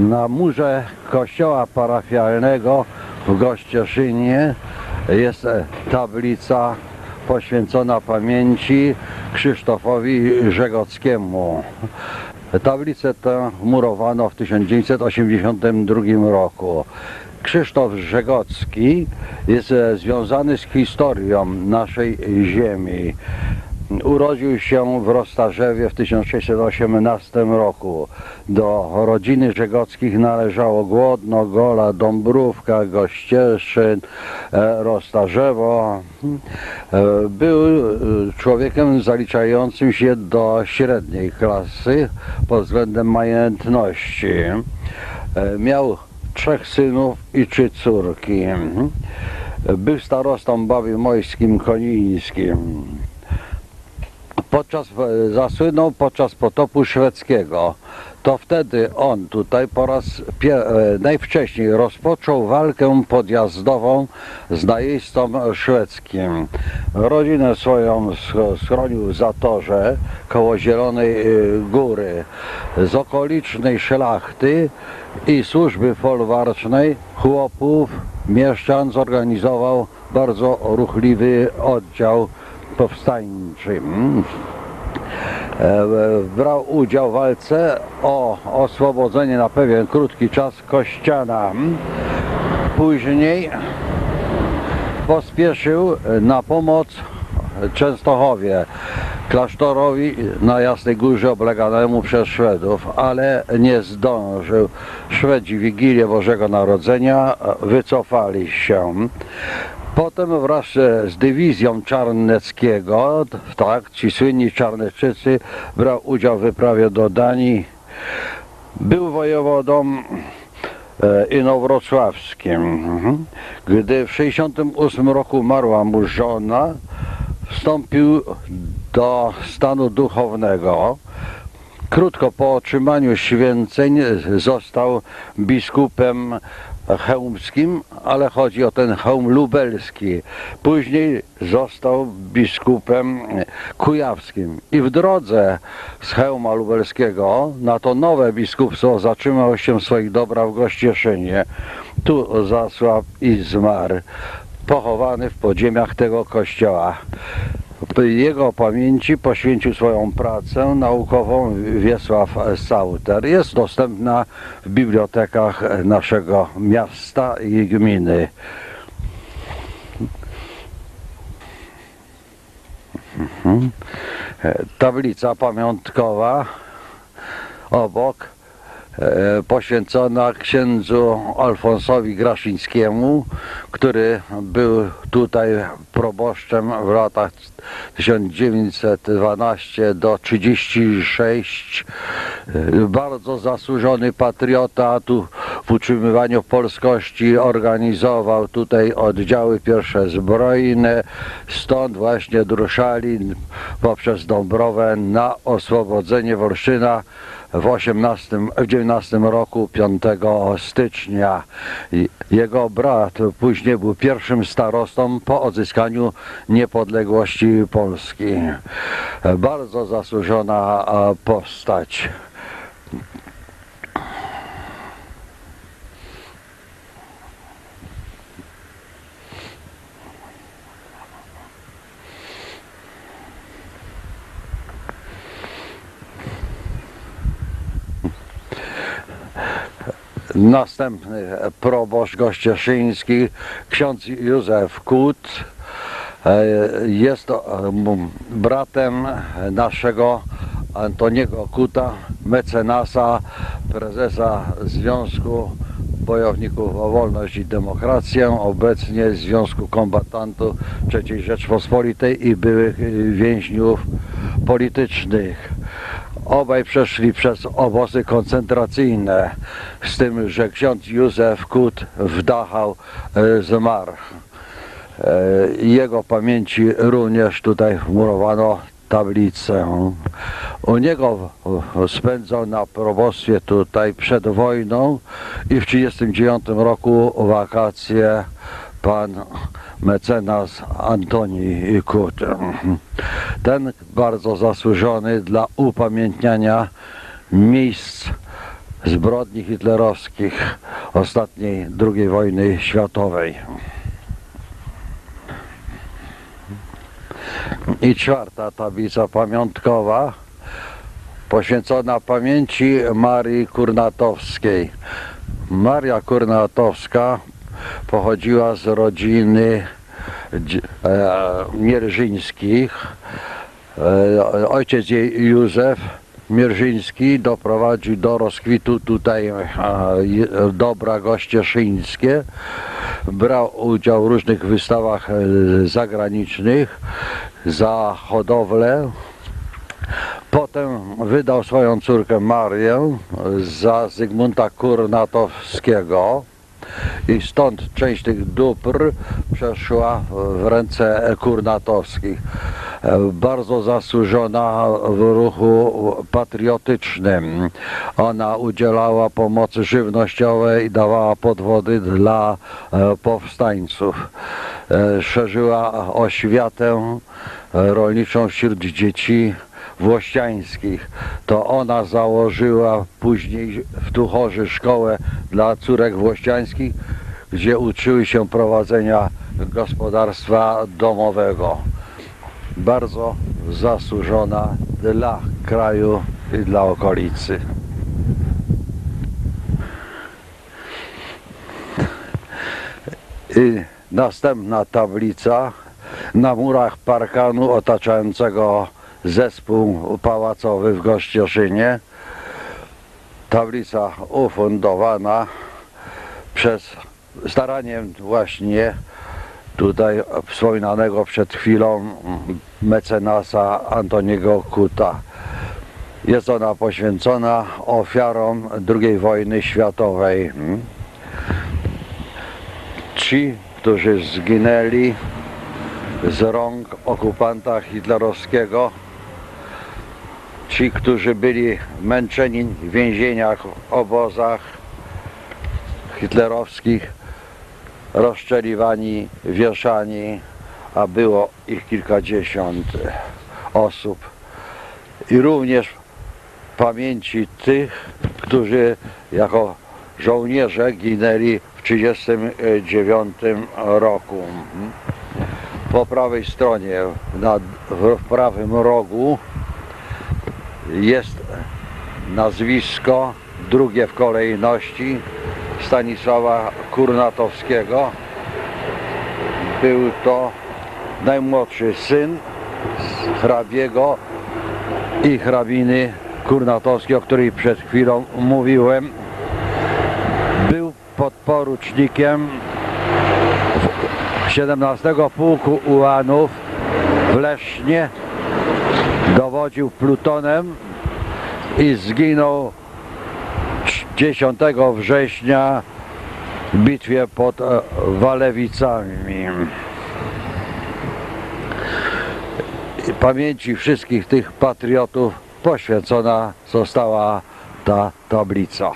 Na murze kościoła parafialnego w Gościeszynie jest tablica poświęcona pamięci Krzysztofowi Żegockiemu. Tablicę tę murowano w 1982 roku. Krzysztof Żegocki jest związany z historią naszej ziemi. Urodził się w Rostarzewie w 1618 roku. Do rodziny Żegockich należało Głodno, Gola, Dąbrówka, Gościeszyn, e, Rostarzewo. E, Był e, człowiekiem zaliczającym się do średniej klasy pod względem majętności. E, Miał trzech synów i trzy córki. Był starostą Bawi-Mojskim Konińskim podczas, e, zasłynął podczas potopu szwedzkiego. To wtedy on tutaj po raz e, najwcześniej rozpoczął walkę podjazdową z najeźdźcą szwedzkim. Rodzinę swoją sch- schronił w Zatorze koło Zielonej e, Góry. Z okolicznej szlachty i służby folwarcznej chłopów, mieszczan zorganizował bardzo ruchliwy oddział powstańczy. E, Brał udział w walce o oswobodzenie na pewien krótki czas Kościana. Później pospieszył na pomoc Częstochowie, klasztorowi na Jasnej Górze obleganemu przez Szwedów, ale nie zdążył. Szwedzi Wigilię Bożego Narodzenia wycofali się. Potem wraz z dywizją Czarneckiego, tak, ci słynni Czarneczycy, brał udział w wyprawie do Danii. Był wojewodą e, inowrocławskim. Mhm. Gdy w 68 roku umarła mu żona, wstąpił do stanu duchownego. Krótko po otrzymaniu święceń został biskupem chełmskim, ale chodzi o ten chełm lubelski. Później został biskupem kujawskim. I w drodze z chełma lubelskiego na to nowe biskupstwo zatrzymał się swoich dobra w Gościeszynie. Tu zasłab i zmarł, pochowany w podziemiach tego kościoła. Jego pamięci poświęcił swoją pracę naukową Wiesław Sauter. Jest dostępna w bibliotekach naszego miasta i gminy. Mhm. Tablica pamiątkowa obok e, poświęcona księdzu Alfonsowi Graszyńskiemu, który był tutaj proboszczem w latach 1912 do 36. E, Bardzo zasłużony patriota, tu w utrzymywaniu polskości organizował tutaj oddziały pierwsze zbrojne, stąd właśnie druszali poprzez Dąbrowę na oswobodzenie Wolsztyna w 18, w 19 roku 5 stycznia. Jego brat później był pierwszym starostą po odzyskaniu niepodległości Polski. Bardzo zasłużona postać. Następny proboszcz gościeszyński, ksiądz Józef Kut, e, jest to, e, bratem naszego Antoniego Kuta, mecenasa, prezesa Związku Bojowników o Wolność i Demokrację, obecnie Związku Kombatantów III Rzeczpospolitej i byłych więźniów politycznych. Obaj przeszli przez obozy koncentracyjne, z tym, że ksiądz Józef Kut w Dachau e, zmarł. E, Jego pamięci również tutaj wmurowano tablicę. U niego spędzał na probostwie tutaj przed wojną i w 1939 roku wakacje pan mecenas Antoni Kut. Ten bardzo zasłużony dla upamiętniania miejsc zbrodni hitlerowskich ostatniej II wojny światowej. I czwarta tablica pamiątkowa poświęcona pamięci Marii Kurnatowskiej. Maria Kurnatowska pochodziła z rodziny dzi- e, Mierzyńskich. E, ojciec jej Józef Mierzyński doprowadził do rozkwitu tutaj e, dobra gościeszyńskie. Brał udział w różnych wystawach zagranicznych za hodowlę. Potem wydał swoją córkę Marię za Zygmunta Kurnatowskiego i stąd część tych dóbr przeszła w ręce Kurnatowskich. Bardzo zasłużona w ruchu patriotycznym. Ona udzielała pomocy żywnościowej i dawała podwody dla e, powstańców. E, Szerzyła oświatę e, rolniczą wśród dzieci włościańskich. To ona założyła później w Tuchorze szkołę dla córek włościańskich, gdzie uczyły się prowadzenia gospodarstwa domowego. Bardzo zasłużona dla kraju i dla okolicy. I następna tablica na murach parkanu otaczającego zespół pałacowy w Gościeszynie. Tablica ufundowana przez staraniem właśnie tutaj wspominanego przed chwilą mecenasa Antoniego Kuta. Jest ona poświęcona ofiarom II wojny światowej. Ci, którzy zginęli z rąk okupanta hitlerowskiego, ci, którzy byli męczeni w więzieniach, obozach hitlerowskich, rozszczeliwani, wieszani, a było ich kilkadziesiąt osób. I również pamięci tych, którzy jako żołnierze ginęli w 1939 roku. Po prawej stronie, na, w prawym rogu jest nazwisko, drugie w kolejności Stanisława Kurnatowskiego. Był to najmłodszy syn hrabiego i hrabiny Kurnatowskiej, o której przed chwilą mówiłem. Był podporucznikiem w 17 Pułku Ułanów w Lesznie. Dowodził plutonem i zginął 10 września w bitwie pod e, Walewicami. Pamięci wszystkich tych patriotów poświęcona została ta tablica.